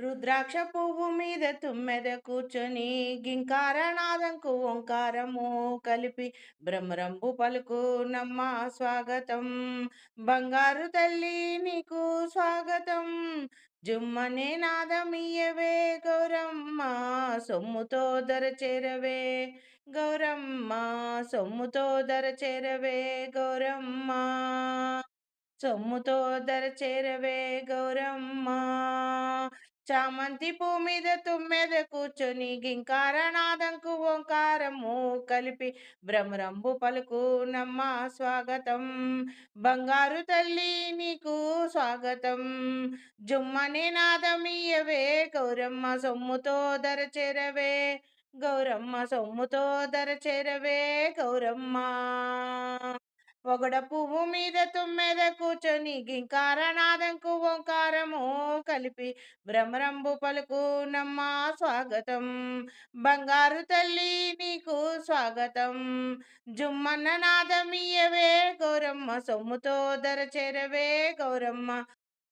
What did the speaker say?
రుద్రాక్ష పువ్వు మీద తుమ్మెద కూర్చొని గింకారనాదంకు ఓంకారము కలిపి భ్రమరంబు పలుకు నమ్మ స్వాగతం. బంగారు తల్లి నీకు స్వాగతం. జుమ్మనే నాదమియవే గౌరమ్మ సొమ్ముతో ధర చేరవే గౌరమ్మ సొమ్ముతో ధర చేరవే గౌరమ్మ. సొమ్ముతో ధర చేరవే గౌరమ్మ. చామంతి పూ మీద తుమ్మెద కూర్చొని గింకారనాదంకు ఓంకారము కలిపి భ్రమరంబు పలుకు నమ్మ స్వాగతం. బంగారు తల్లి నీకు స్వాగతం. జుమ్మనే నాదమియవే గౌరమ్మ సొమ్ముతో దర చేరవే గౌరమ్మ సొమ్ముతో దర చేరవే గౌరమ్మ. పొగడ పువ్వు మీద తుమ్మెద కూర్చొని గింకారనాదంకు ఓంకారము కలిపి భ్రమరంబు పలుకుణమ్మ స్వాగతం. బంగారు తల్లి నీకు స్వాగతం. జుమ్మన్న నాదమియవే గౌరమ్మ సొమ్ముతో దర చేరవే గౌరమ్మ.